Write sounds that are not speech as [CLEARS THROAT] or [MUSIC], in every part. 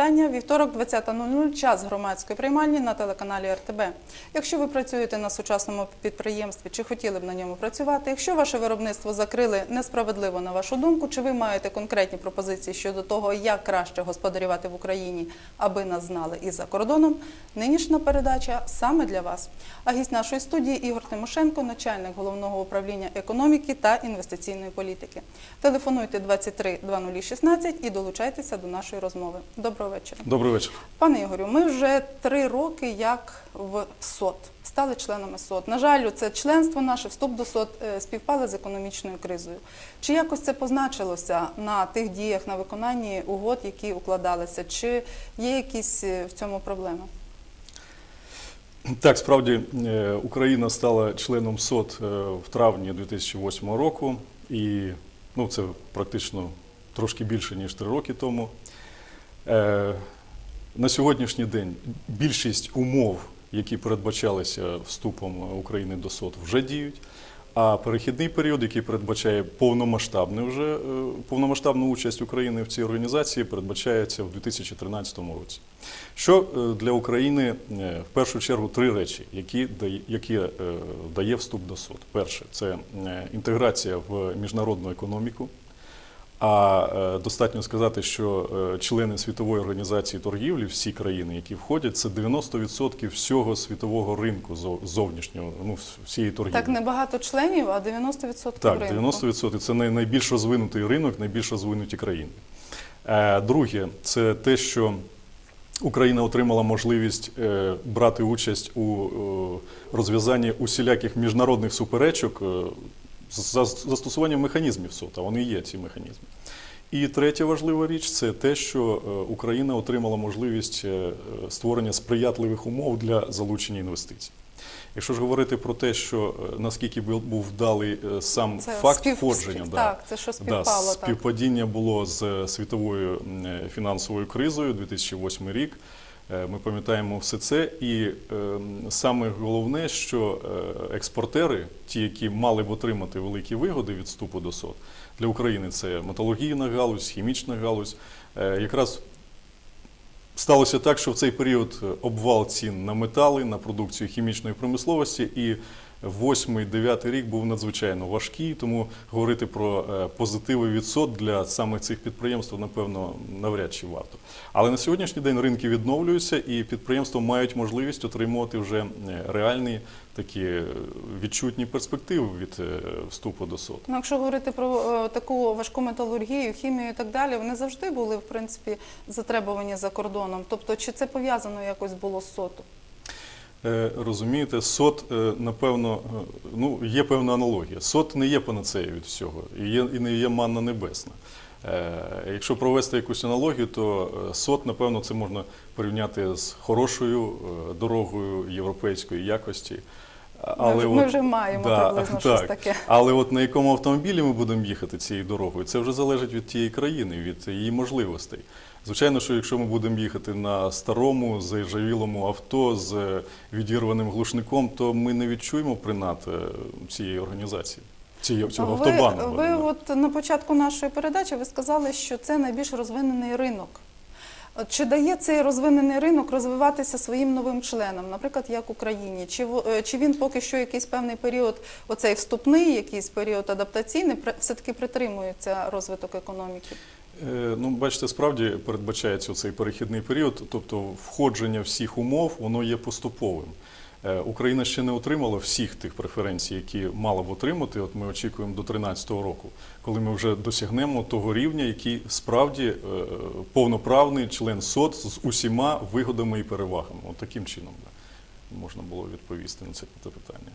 Мої вітання. Вівторок, 20.00, час громадської приймальні на телеканалі РТБ. Якщо ви працюєте на сучасному підприємстві чи хотіли б на ньому працювати, якщо ваше виробництво закрили несправедливо на вашу думку, чи ви маєте конкретні пропозиції щодо того, як краще господарювати в Україні, аби нас знали і за кордоном, нинішня передача саме для вас. А гість нашої студії Ігор Тимошенко, начальник головного управління економіки та інвестиційної політики. Телефонуйте 23 0016 і долучайтеся до нашої розмови. Доброго вечора. Добрий вечір. Пане Ігорю, ми вже три роки як в СОТ, стали членами СОТ. На жаль, це членство наше, вступ до СОТ е, співпали з економічною кризою. Чи якось це позначилося на тих діях, на виконанні угод, які укладалися? Чи є якісь е, в цьому проблеми? Так, справді е, Україна стала членом СОТ в травні 2008 року, і ну, це практично трошки більше ніж три роки тому. Е, На сьогоднішній день більшість умов, які передбачалися вступом України до СОТ, вже діють. А перехідний період, який передбачає повномасштабну вже е, повномасштабну участь України в цій організації, передбачається в 2013 році. Що е, для України в першу чергу три речі, які дає, які дає вступ до СОТ. Перше це інтеграція в міжнародну економіку. А е, достатньо сказати, що е, члени світової організації торгівлі, всі країни, які входять, це 90% всього світового ринку зов- зовнішнього, ну всієї торгівлі. Так небагато членів, а 90% Так, ринку. 90% це най- найбільш розвинутий ринок, найбільш розвинуті країни. Е, Друге, це те, що Україна отримала можливість брати участь у розв'язанні усіляких міжнародних суперечок за- застосуванням механізмів СОТа. Вони є ці механізми. І третя важлива річ це те, що е, Україна отримала можливість е, створення сприятливих умов для залучення інвестицій. Якщо ж говорити про те, що е, наскільки був вдалий сам Це факт спів- входження, спів- да, так, це що співпало, да, так. співпадіння було з світовою фінансовою кризою 2008 рік. Е, Ми пам'ятаємо все це, і е, саме головне, що е, експортери, ті, які мали б отримати великі вигоди від вступу до СОТ, для України це металургійна галузь, хімічна галузь, е, якраз Сталося так, що в цей період обвал цін на метали, на продукцію хімічної промисловості, і 8-9 рік був надзвичайно важкий, тому говорити про е, позитиви від СОТ для саме цих підприємств, напевно, навряд чи варто. Але на сьогоднішній день ринки відновлюються, і підприємства мають можливість отримувати вже е, реальні такі е, відчутні перспективи від вступу до СОТ. Ну, якщо говорити про таку важку металургію, хімію і так далі, вони завжди були в принципі затребувані за кордоном. Тобто, чи це пов'язано якось було з СОТу? Е, Розумієте, сот, е, напевно, е, ну, є певна аналогія. Сот не є панацеєю від всього, і, є, і не є манна небесна. Якщо провести якусь аналогію, то сот, напевно, це можна порівняти з хорошою дорогою європейської якості. А- Ми ми вже маємо приблизно щось таке. Але от на якому автомобілі ми будемо їхати цією дорогою, це вже залежить від тієї країни, від її можливостей. Звичайно, що якщо ми будемо їхати на старому, заіржавілому авто з відірваним глушником, то ми не відчуємо принад е, цієї організації, цієї цього ви, автобану. ви от на початку нашої передачі ви сказали, що це найбільш розвинений ринок. Чи дає цей розвинений ринок розвиватися своїм новим членам, наприклад, як Україні? Чи, е, чи він поки що якийсь певний період, оцей вступний, якийсь період адаптаційний, при- все-таки притримується розвиток економіки? Е, Ну, бачите, справді передбачається цей перехідний період, тобто входження всіх умов, воно є поступовим. Е, Україна ще не отримала всіх тих преференцій, які мала б отримати. От ми очікуємо до 2013 року, коли ми вже досягнемо того рівня, який справді е, повноправний член СОТ з усіма вигодами і перевагами. От таким чином можна було відповісти на це питання.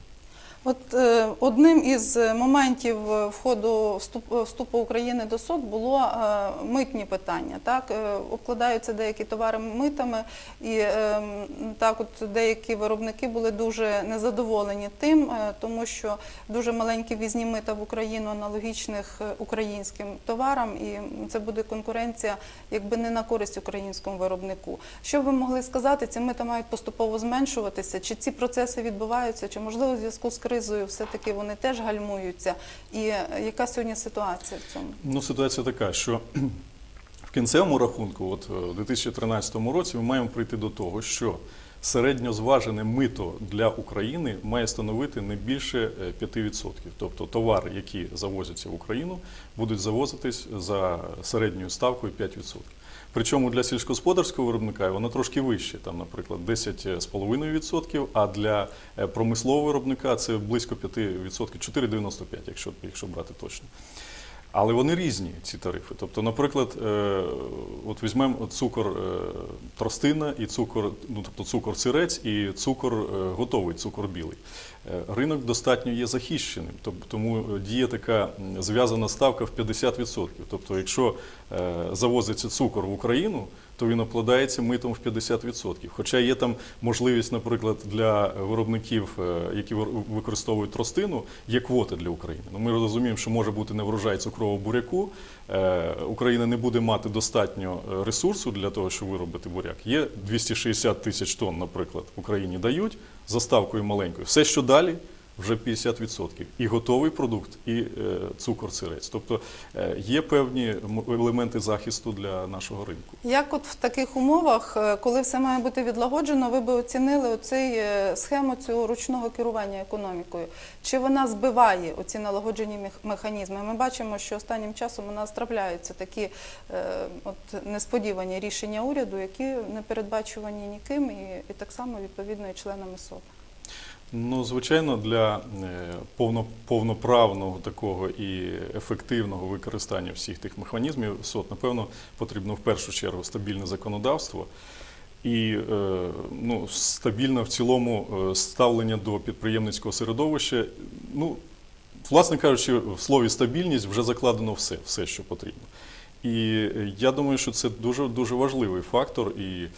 От е, одним із е, моментів е, входу вступ, вступу України до СОТ було митні питання. Так обкладаються деякі товари митами, і так, от деякі виробники були дуже незадоволені тим, тому що дуже маленькі візні мита в Україну аналогічних українським товарам, і це буде конкуренція, якби не на користь українському виробнику. Що ви могли сказати? Ці мита мають поступово зменшуватися? Чи ці процеси відбуваються? Чи можливо в зв'язку з кризою все-таки вони теж гальмуються? І е, яка сьогодні ситуація в цьому? Ну, ситуація така, що в кінцевому рахунку, от е, у 2013 році, ми маємо прийти до того, що середньозважене мито для України має становити не більше е, 5%. Тобто товари, які завозяться в Україну, будуть завозитись за середньою ставкою 5%. Причому для сільськогосподарського виробника воно трошки вище, там, наприклад, 10,5%, а для е, промислового виробника це близько 5%, 4,95%, якщо, якщо брати точно. Але вони різні, ці тарифи. Тобто, наприклад, е, от візьмемо цукор е, тростина і цукор, ну тобто цукор сирець і цукор готовий, цукор білий. Е, Ринок достатньо є захищеним, тому діє така зв'язана ставка в 50%. Тобто, якщо е, завозиться цукор в Україну, то він обкладається митом в 50%. Хоча є там можливість, наприклад, для виробників, е, які використовують тростину, є квоти для України. Ну, ми розуміємо, що може бути неврожай цукрового буряку. Е, Україна не буде мати достатньо е, ресурсу для того, щоб виробити буряк. Є 260 тисяч тонн, наприклад, Україні дають за ставкою маленькою. Все, що далі, вже 50%. І готовий продукт, і е, цукор сирець. Тобто е, є певні елементи захисту для нашого ринку. Як от в таких умовах, е, коли все має бути відлагоджено, ви би оцінили оцей схему цього ручного керування економікою? Чи вона збиває оці налагоджені механізми? Ми бачимо, що останнім часом у нас трапляються такі от несподівані рішення уряду, які не передбачувані ніким, і, і так само відповідно і членами СОП. Ну, звичайно, для е, повно, повноправного такого і ефективного використання всіх тих механізмів СОТ, напевно, потрібно в першу чергу стабільне законодавство і е, ну, стабільне в цілому е, ставлення до підприємницького середовища. Ну, власне кажучи, в слові стабільність вже закладено все, все, що потрібно. І е, я думаю, що це дуже дуже важливий фактор. І е,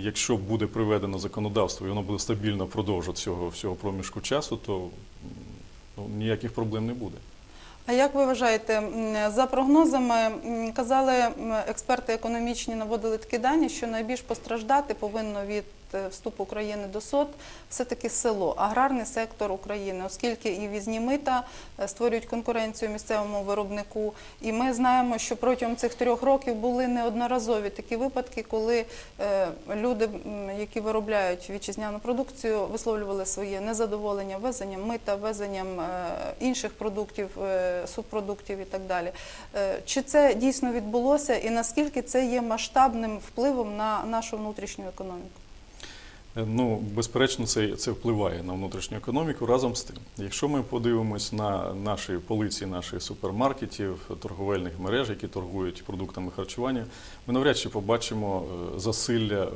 якщо буде приведено законодавство, і воно буде стабільно впродовж цього всього проміжку часу, то ну, ніяких проблем не буде. А як ви вважаєте, за прогнозами казали експерти економічні, наводили такі дані, що найбільш постраждати повинно від е, вступу України до СОТ все-таки село, аграрний сектор України, оскільки і візні мита е, створюють конкуренцію місцевому виробнику. І ми знаємо, що протягом цих трьох років були неодноразові такі випадки, коли е, люди, які виробляють вітчизняну продукцію, висловлювали своє незадоволення ввезенням мита, ввезенням е, інших продуктів, субпродуктів і так далі. Чи це дійсно відбулося, і наскільки це є масштабним впливом на нашу внутрішню економіку? Ну, безперечно, це, це впливає на внутрішню економіку. Разом з тим, якщо ми подивимось на наші полиці наших супермаркетів, торговельних мереж, які торгують продуктами харчування, ми навряд чи побачимо е, засилля е,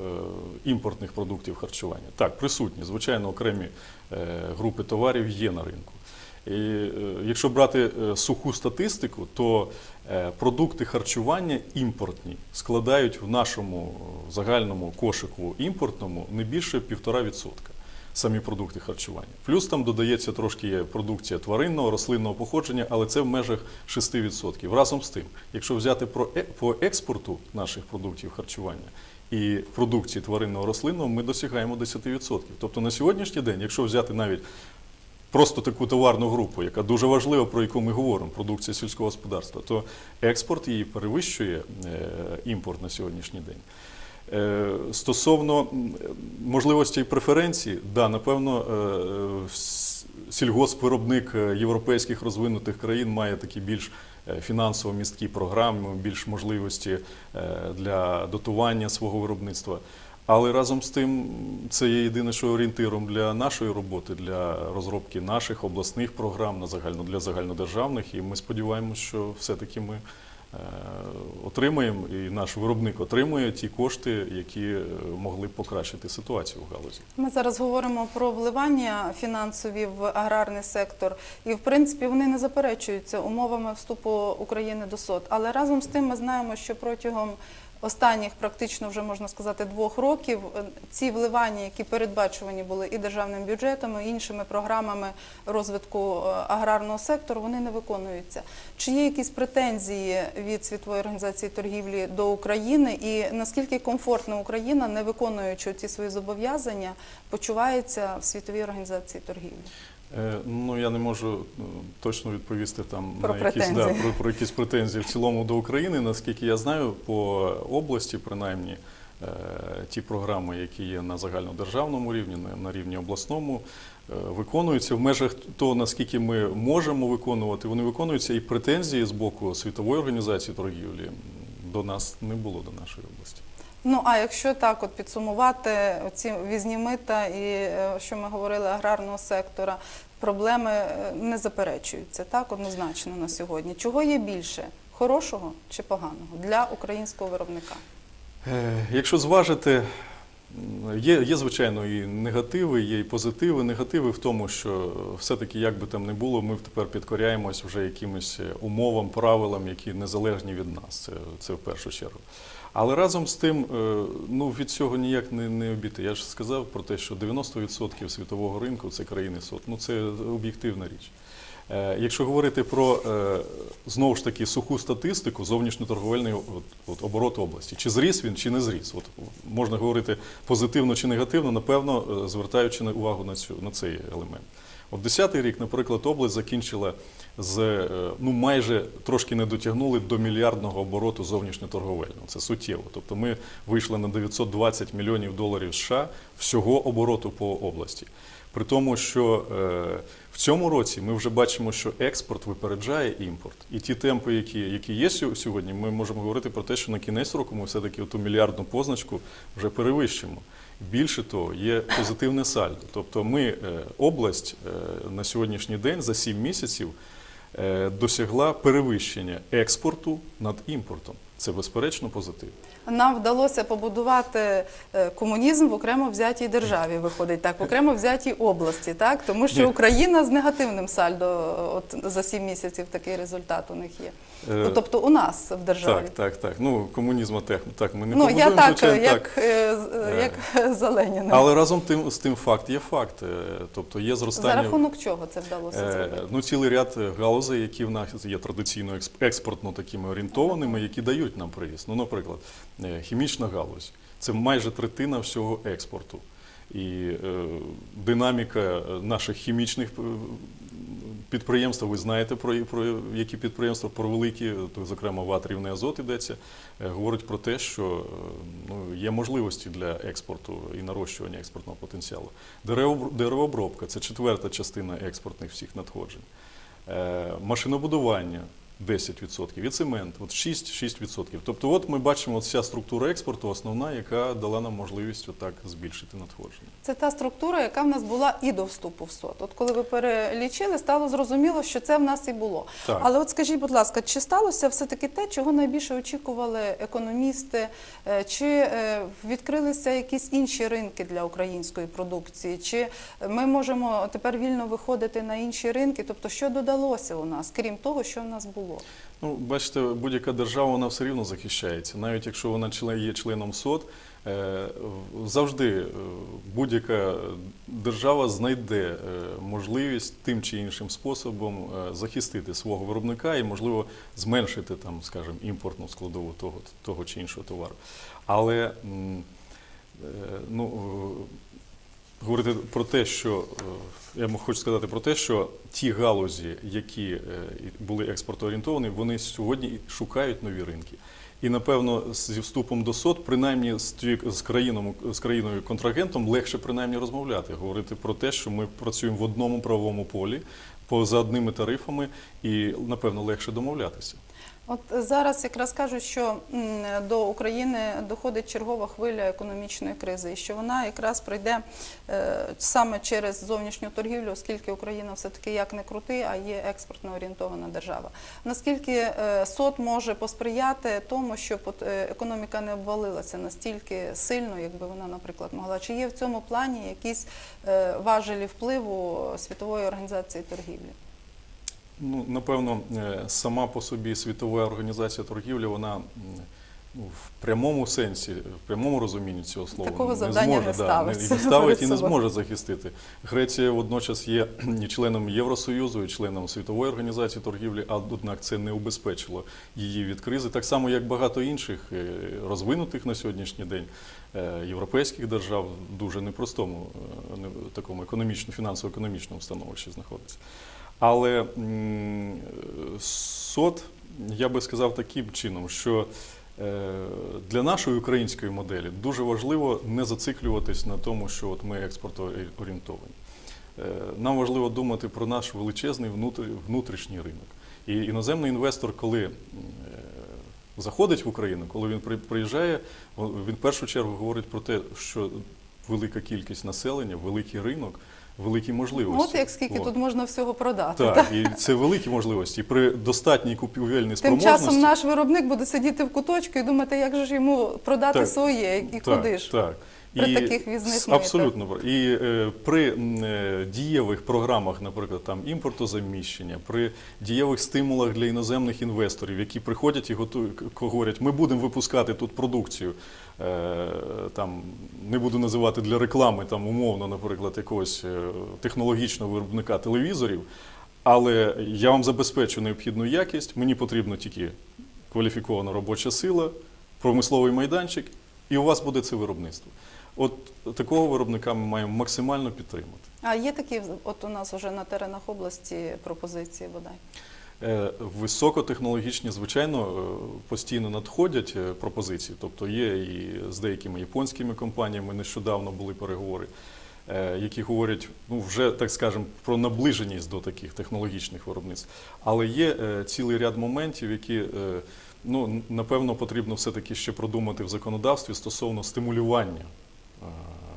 імпортних продуктів харчування. Так, присутні, звичайно, окремі е, групи товарів є на ринку. І якщо брати суху статистику, то продукти харчування імпортні складають в нашому е, загальному кошику імпортному не більше 1,5%. Самі продукти харчування. Плюс там додається трошки продукція тваринного, рослинного походження, але це в межах 6%. Разом з тим, якщо взяти про е- по експорту наших продуктів харчування і продукції тваринного рослинного, ми досягаємо 10%. Тобто на сьогоднішній день, якщо взяти навіть просто таку товарну групу, яка дуже важлива, про яку ми говоримо, продукція сільського господарства, то експорт її перевищує е, імпорт на сьогоднішній день. Е, Стосовно можливостей преференцій, да, напевно, е, сільгоспвиробник європейських розвинутих країн має такі більш фінансово місткі програми, більш можливості для дотування свого виробництва. Але разом з тим це є єдине, що орієнтиром для нашої роботи, для розробки наших обласних програм на загально для загальнодержавних. І ми сподіваємося, що все-таки ми е, отримаємо, і наш виробник отримує ті кошти, які е, могли б покращити ситуацію в галузі. Ми зараз говоримо про вливання фінансові в аграрний сектор, і в принципі вони не заперечуються умовами вступу України до СОТ. Але разом з тим ми знаємо, що протягом останніх практично вже можна сказати двох років е, ці вливання, які передбачувані були і державним бюджетом, і іншими програмами розвитку е, аграрного сектору, вони не виконуються. Чи є якісь претензії від світової організації торгівлі до України, і наскільки комфортно Україна, не виконуючи ці свої зобов'язання, почувається в світовій організації торгівлі? Е, Ну, я не можу е, точно відповісти там Про на якісь, да, про, про якісь претензії в цілому до України. Наскільки я знаю, по області, принаймні, е, ті програми, які є на загальнодержавному рівні, на, рівні обласному, виконуються в межах того, наскільки ми можемо виконувати, вони виконуються, і претензії з боку світової організації торгівлі до нас не було до нашої області. Ну а якщо так от підсумувати ці візні мита і е, що ми говорили аграрного сектора, проблеми е, не заперечуються так однозначно на сьогодні. Чого є більше хорошого чи поганого для українського виробника? Е, Якщо зважити, є, є звичайно і негативи, є і позитиви. Негативи в тому, що все-таки, як би там не було, ми тепер підкоряємось вже якимось умовам, правилам, які незалежні від нас. Це, це в першу чергу. Але разом з тим, е, ну від цього ніяк не, не обійти. Я ж сказав про те, що 90% світового ринку це країни СОТ. Ну це об'єктивна річ. Е, Якщо говорити про е, знову ж таки суху статистику зовнішньоторговельний от, от, оборот області, чи зріс він, чи не зріс, от можна говорити позитивно чи негативно, напевно, звертаючи увагу на цю на цей елемент. От 10-й рік, наприклад, область закінчила з е, ну майже трошки не дотягнули до мільярдного обороту зовнішньоторговельного. Це суттєво. Тобто ми вийшли на 920 мільйонів доларів США всього обороту по області. При тому, що е, в цьому році ми вже бачимо, що експорт випереджає імпорт. І ті темпи, які, які є сьо- сьогодні, ми можемо говорити про те, що на кінець року ми все-таки ту мільярдну позначку вже перевищимо. Більше того, є позитивне сальдо. Тобто ми, е, область на сьогоднішній день за 7 місяців досягла перевищення експорту над імпортом. Це безперечно позитив. Нам вдалося побудувати е, комунізм в окремо взятій державі, виходить так, в окремо взятій області, так тому що Україна з негативним сальдо, от за сім місяців такий результат у них є. Е, Ну, тобто у нас в державі. Так, так, так. Ну, комунізму так, так ми не ну я так, звичайно, як, так. е, як [LAUGHS] за Леніна. Але разом тим, з тим факт є факт. Тобто є За рахунок чого це вдалося зробити? Ну, цілий ряд галузей, які в нас є традиційно експортно такими орієнтованими, які дають нам приїзд. Ну, наприклад, е, хімічна галузь це майже третина всього експорту. І е, динаміка е, наших хімічних підприємств, ви знаєте про, про які підприємства, про великі, зокрема, ватрівний азот йдеться, говорить про те, що ну, є можливості для експорту і нарощування експортного потенціалу. Деревообробка це четверта частина експортних всіх надходжень. Машинобудування 10% і цемент от 6, 6%. Тобто, от ми бачимо от вся структура експорту, основна, яка дала нам можливість отак збільшити надходження. Це та структура, яка в нас була і до вступу в СОТ. От коли ви перелічили, стало зрозуміло, що це в нас і було. Так. Але от скажіть, будь ласка, чи сталося все-таки те, чого найбільше очікували економісти? Е, Чи е, відкрилися якісь інші ринки для української продукції? Чи ми можемо тепер вільно виходити на інші ринки? Тобто, що додалося у нас, крім того, що в нас було? Ну, бачите, будь-яка держава вона все рівно захищається, навіть якщо вона є членом СОТ. е, Завжди е, будь-яка держава знайде е, можливість тим чи іншим способом захистити свого виробника і, можливо, зменшити там, скажімо, імпортну складову того, того чи іншого товару. Але ну, говорити про те, що е, я хочу сказати про те, що ті галузі, які е, були експортоорієнтовані, вони сьогодні шукають нові ринки. І напевно зі вступом до СОТ, принаймні з країном з країною контрагентом, легше принаймні розмовляти, говорити про те, що ми працюємо в одному правовому полі, по за одними тарифами, і напевно легше домовлятися. От зараз якраз кажуть, що до України доходить чергова хвиля економічної кризи, і що вона якраз пройде е, саме через зовнішню торгівлю, оскільки Україна все-таки як не крути, а є експортно орієнтована держава. Наскільки е, СОТ може посприяти тому, щоб е, економіка не обвалилася настільки сильно, якби вона, наприклад, могла? Чи є в цьому плані якісь важелі впливу світової організації торгівлі? Ну, напевно, е, сама по собі світова організація торгівлі, вона ну, в прямому сенсі, в прямому розумінні цього слова Такого не завдання зможе, не да, не, ставить і не зможе захистити. Греція водночас є і членом Євросоюзу, і членом Світової організації торгівлі, а однак це не убезпечило її від кризи, так само як багато інших е, розвинутих на сьогоднішній день е, європейських держав в дуже непростому не- такому економічно, фінансово-економічному становищі знаходиться. Але СОТ, я би сказав таким чином, що е, для нашої української моделі дуже важливо не зациклюватись на тому, що от ми експортоорієнтовані. Е, Нам важливо думати про наш величезний внутрішній ринок. І іноземний інвестор, коли е, заходить в Україну, коли він при- приїжджає, він в першу чергу говорить про те, що велика кількість населення, великий ринок, великі можливості. От як скільки От. тут можна всього продати. Так, і це великі можливості. При достатній купівельній Тим спроможності. часом наш виробник буде сидіти в куточку і думати, як же ж йому продати Так. своє і так, куди ж. Так. При таких візних митах. абсолютно пр- і е, при е, дієвих програмах, наприклад, там імпортозаміщення, при дієвих стимулах для іноземних інвесторів, які приходять і готують, говорять, ми будемо випускати тут продукцію. Е, там не буду називати для реклами, там умовно, наприклад, якогось е, технологічного виробника телевізорів. Але я вам забезпечу необхідну якість. Мені потрібна тільки кваліфікована робоча сила, промисловий майданчик, і у вас буде це виробництво. От такого виробника ми маємо максимально підтримати. А є такі от у нас вже на теренах області пропозиції бодай. Е, Високотехнологічні, звичайно, е, постійно надходять е, пропозиції. Тобто є і з деякими японськими компаніями нещодавно були переговори, які говорять, ну вже так скажемо, про наближеність до таких технологічних виробництв. Але є цілий ряд моментів, які ну, напевно потрібно все-таки ще продумати в законодавстві стосовно стимулювання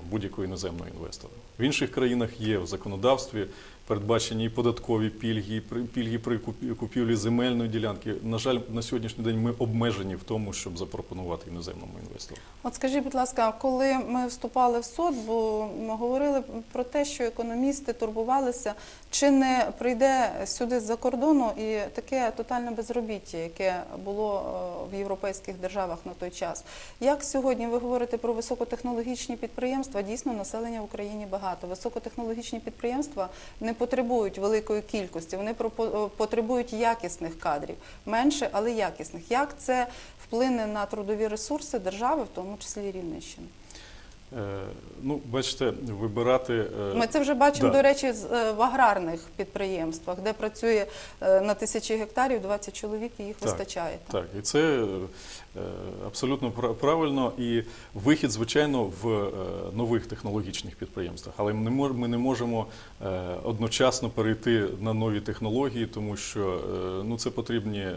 будь-якого іноземного інвестора. В інших країнах є в законодавстві передбачені і податкові пільги, і пільги при купівлі земельної ділянки. На жаль, на сьогоднішній день ми обмежені в тому, щоб запропонувати іноземному інвестору. От скажіть, будь ласка, коли ми вступали в СОД, бо ми говорили про те, що економісти турбувалися, чи не прийде сюди з-за кордону і таке тотальне безробіття, яке було е, в європейських державах на той час. Як сьогодні ви говорите про високотехнологічні підприємства? Дійсно, населення в Україні багато. Високотехнологічні підприємства не потребують великої кількості, вони е, потребують якісних кадрів, менше, але якісних. Як це вплине на трудові ресурси держави, в тому числі Рівненщини? Е, ну, бачите, вибирати. е, Ми це вже бачимо, да. до речі, е, в аграрних підприємствах, де працює на тисячі гектарів 20 чоловік, і їх Так, вистачає. Так, і це абсолютно пра- правильно. І вихід, звичайно, в нових технологічних підприємствах. Але ми не мож- не можемо одночасно перейти на нові технології, тому що ну, це потрібні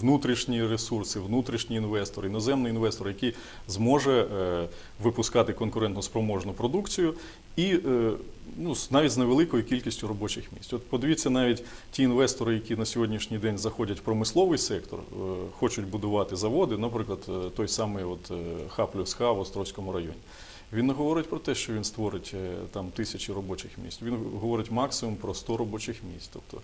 внутрішні ресурси, внутрішні інвестори, іноземний інвестор, який зможе е, випускати конкурентноспроможну продукцію і е, ну, навіть з невеликою кількістю робочих місць. От подивіться навіть ті інвестори, які на сьогоднішній день заходять в промисловий сектор, е, хочуть будувати заводи, наприклад, той самий от Х плюс Х в Острозькому районі. Він не говорить про те, що він створить там тисячі робочих місць. Він говорить максимум про 100 робочих місць. Тобто,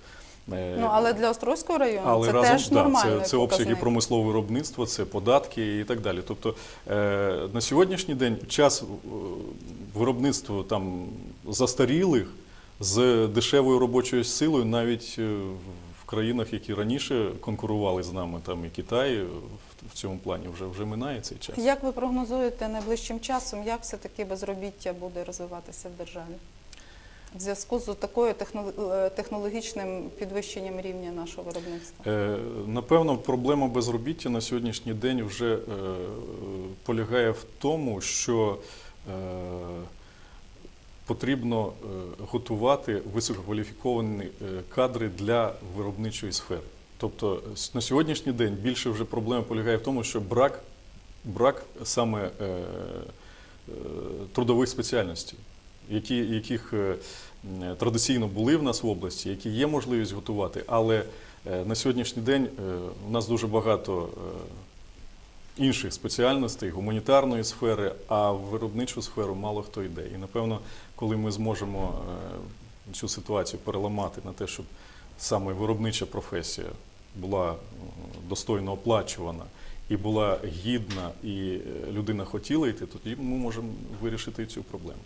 Ну але для Острозького району але це разом теж да, нормально. це, це обсяги промислового виробництва, це податки і так далі. Тобто е, на сьогоднішній день час е, виробництва там застарілих з дешевою робочою силою, навіть е, в країнах, які раніше конкурували з нами, там і Китай е, в, в цьому плані вже вже минає цей час. Як ви прогнозуєте найближчим часом, як все-таки безробіття буде розвиватися в державі? В зв'язку з такою е, технологічним підвищенням рівня нашого виробництва? Е, Напевно, проблема безробіття на сьогоднішній день вже е, полягає в тому, що потрібно готувати висококваліфіковані кадри для виробничої сфери. Тобто на сьогоднішній день більше вже проблема полягає в тому, що брак, брак саме трудових спеціальностей, які, яких е, традиційно були в нас в області, які є можливість готувати, але е, на сьогоднішній день е, у нас дуже багато е, інших спеціальностей, гуманітарної сфери, а в виробничу сферу мало хто йде. І напевно, коли ми зможемо е, цю ситуацію переламати на те, щоб саме виробнича професія була е, достойно оплачувана і була гідна, і е, людина хотіла йти, тоді ми можемо вирішити цю проблему.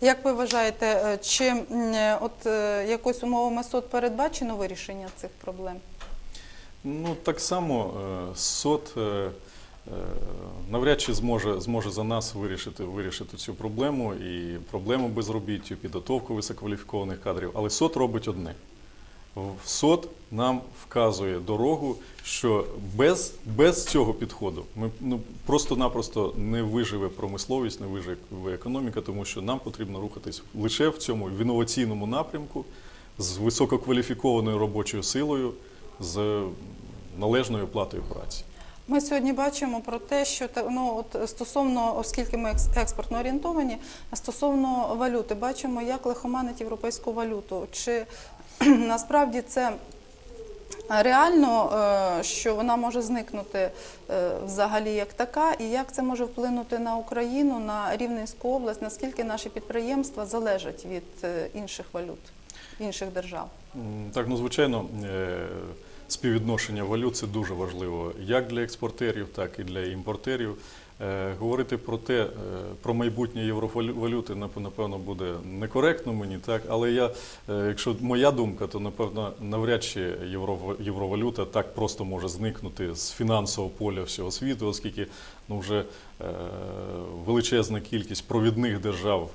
Як ви вважаєте, е, чи е, от е, якось умовами СОТ передбачено вирішення цих проблем? Ну, так само СОД навряд чи зможе, зможе за нас вирішити, вирішити цю проблему і проблему безробіттю, підготовку висококваліфікованих кадрів. Але СОТ робить одне. СОТ нам вказує дорогу, що без, без цього підходу ми ну, просто-напросто не виживе промисловість, не виживе економіка, тому що нам потрібно рухатись лише в цьому в інноваційному напрямку з висококваліфікованою робочою силою, з належною оплатою праці. Ми сьогодні бачимо про те, що ну, от стосовно, оскільки ми експортно орієнтовані, стосовно валюти, бачимо, як лихоманить європейську валюту. Чи [CLEARS THROAT] насправді це реально, е, що вона може зникнути е, взагалі як така, і як це може вплинути на Україну, на Рівненську область, наскільки наші підприємства залежать від е, інших валют, інших держав? Так, ну звичайно, е, співвідношення валют це дуже важливо як для експортерів, так і для імпортерів. Е, Говорити про те, е, про майбутнє євровалюти, нап- напевно, буде некоректно мені, так. Але я, е, якщо моя думка, то напевно навряд чи євровалюта так просто може зникнути з фінансового поля всього світу, оскільки ну, вже величезна кількість провідних держав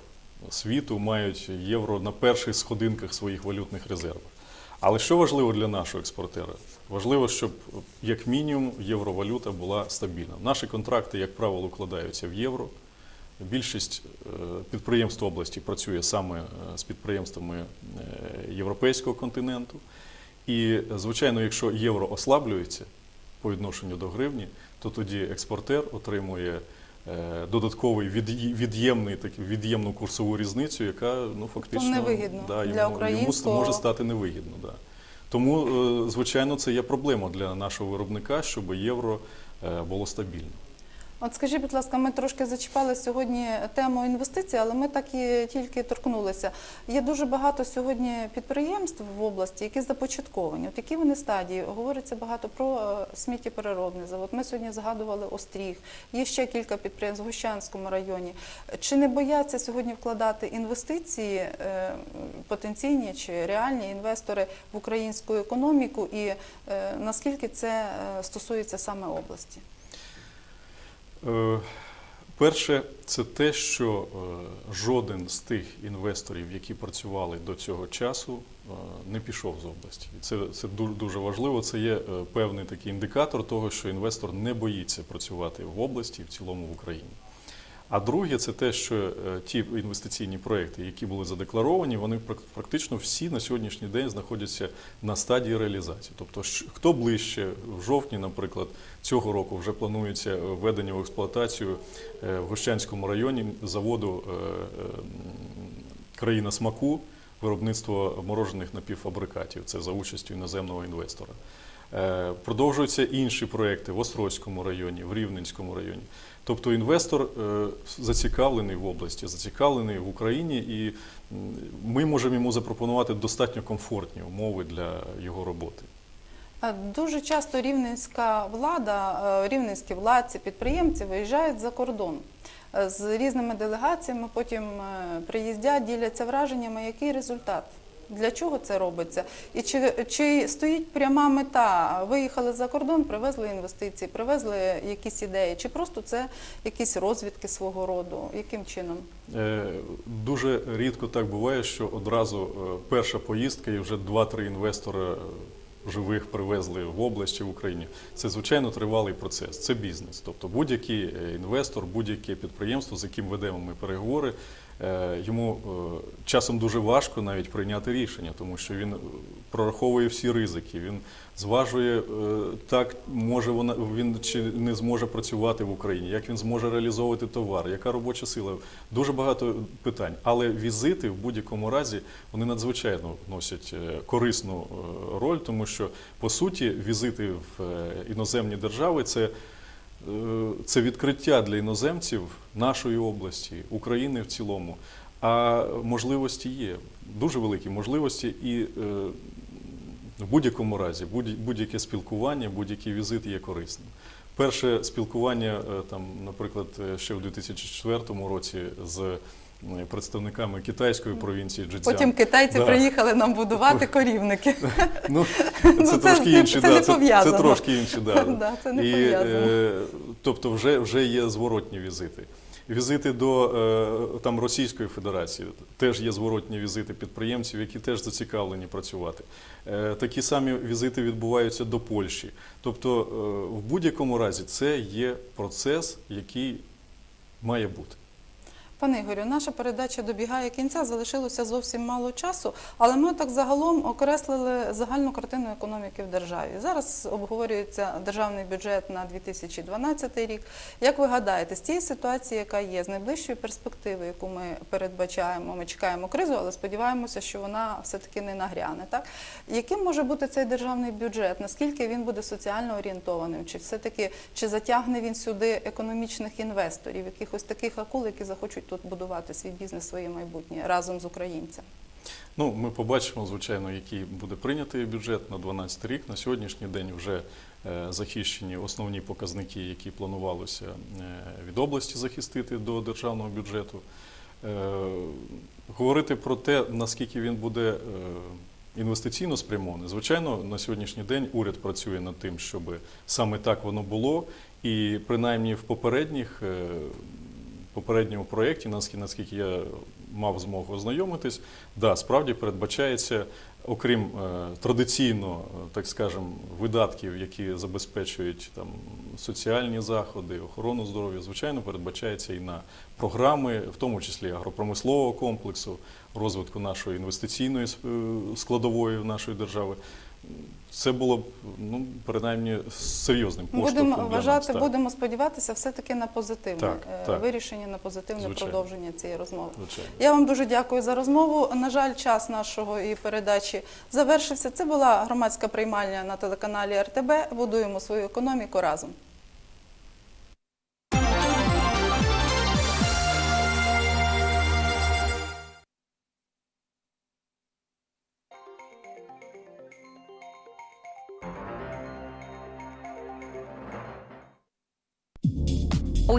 світу мають євро на перших сходинках своїх валютних резервів. Але що важливо для нашого експортера? Важливо, щоб як мінімум євровалюта була стабільна. Наші контракти, як правило, укладаються в євро. Більшість е, підприємств області працює саме е, з підприємствами е, європейського континенту. І, звичайно, якщо євро ослаблюється по відношенню до гривні, то тоді експортер отримує додатковий від'ї- від'ємний від'ємну курсову різницю, яка ну фактично невигідно да, для українського- йому може стати невигідно. Да. Тому, е, звичайно, це є проблема для нашого виробника, щоб євро е, було стабільно. От скажіть, будь ласка, ми трошки зачіпали сьогодні тему інвестицій, але ми так і тільки торкнулися. Є дуже багато сьогодні підприємств в області, які започатковані. От які вони стадії? Говориться багато про е, сміттєпереробний завод. Ми сьогодні згадували Остріг. Є ще кілька підприємств в Гущанському районі. Чи не бояться сьогодні вкладати інвестиції е, потенційні чи реальні інвестори в українську економіку? І е, наскільки це стосується саме області? Е, Перше, це те, що е, жоден з тих інвесторів, які працювали до цього часу, е, не пішов з області. І це, це ду- дуже важливо. Це є певний такий індикатор того, що інвестор не боїться працювати в області і в цілому в Україні. А друге, це те, що е, ті інвестиційні проекти, які були задекларовані, вони прак- практично всі на сьогоднішній день знаходяться на стадії реалізації. Тобто, хто ближче в жовтні, наприклад, цього року вже планується введення в експлуатацію е, в Гощанському районі заводу е, е, країна смаку, виробництво морожених напівфабрикатів. Це за участю іноземного інвестора. Е, Продовжуються інші проекти в Острозькому районі, в Рівненському районі. Тобто інвестор е, зацікавлений в області, зацікавлений в Україні, і ми можемо йому запропонувати достатньо комфортні умови для його роботи. Е, Дуже часто рівненська влада, рівненські владці, підприємці виїжджають за кордон з різними делегаціями, потім приїздять, діляться враженнями, який результат. Для чого це робиться? І чи, чи стоїть пряма мета? Виїхали за кордон, привезли інвестиції, привезли якісь ідеї, чи просто це якісь розвідки свого роду? Яким чином? Е, Дуже рідко так буває, що одразу е, перша поїздка і вже два-три інвестора е, живих привезли в область чи в Україні. Це звичайно тривалий процес. Це бізнес. Тобто будь-який е, інвестор, будь-яке підприємство, з яким ведемо ми переговори, йому е, часом дуже важко навіть прийняти рішення, тому що він е, прораховує всі ризики. Він зважує е, так, може вона він чи не зможе працювати в Україні, як він зможе реалізовувати товар, яка робоча сила. Дуже багато питань. Але візити в будь-якому разі вони надзвичайно носять е, корисну е, роль, тому що по суті візити в е, іноземні держави це. Е, Це відкриття для іноземців нашої області, України в цілому. А можливості є дуже великі можливості, і е, в будь-якому разі будь- будь-яке спілкування, будь-який візит є корисним. перше спілкування, е, там, наприклад, ще в 2004 році з представниками китайської провінції Джидзян. Потім китайці Да. приїхали нам будувати [LAUGHS] корівники. Ну, [LAUGHS] Ну, це, це- трошки це- інші, це да, це, це трошки інші, да. [LAUGHS] Да, це не І, е, тобто вже, вже є зворотні візити. Візити до е, там, Російської Федерації теж є зворотні візити підприємців, які теж зацікавлені працювати. Е, такі самі візити відбуваються до Польщі. Тобто, е, в будь-якому разі це є процес, який має бути. Пане Ігорю, наша передача добігає кінця, залишилося зовсім мало часу, але ми так загалом окреслили загальну картину економіки в державі. Зараз обговорюється державний бюджет на 2012 рік. Як ви гадаєте, з тієї ситуації, яка є, з найближчої перспективи, яку ми передбачаємо, ми чекаємо кризу, але сподіваємося, що вона все-таки не нагряне. Так? Яким може бути цей державний бюджет? Наскільки він буде соціально орієнтованим? Чи все-таки чи затягне він сюди економічних інвесторів, якихось таких акул, які захочуть тут будувати свій бізнес, своє майбутнє разом з українцями? Ну, ми побачимо, звичайно, який буде прийнятий бюджет на 2012 рік. На сьогоднішній день вже е, захищені основні показники, які планувалося е, від області захистити до державного бюджету. Е, Говорити про те, наскільки він буде інвестиційно спрямований, звичайно, на сьогоднішній день уряд працює над тим, щоб саме так воно було, і принаймні в попередніх попередньому проєкті, наскільки, я мав змогу ознайомитись, да, справді передбачається, окрім е, традиційно, е, так скажемо, видатків, які забезпечують там соціальні заходи, охорону здоров'я, звичайно, передбачається і на програми, в тому числі агропромислового комплексу, розвитку нашої інвестиційної складової нашої держави. Це було б ну принаймні серйозним поштовхом Будемо для нас, вважати, так. будемо сподіватися все-таки на позитивне Так, е, так. вирішення, на позитивне Звичайно. продовження цієї розмови. Звичайно. Я вам дуже дякую за розмову. На жаль, час нашого і передачі завершився. Це була громадська приймальня на телеканалі РТБ. Будуємо свою економіку разом.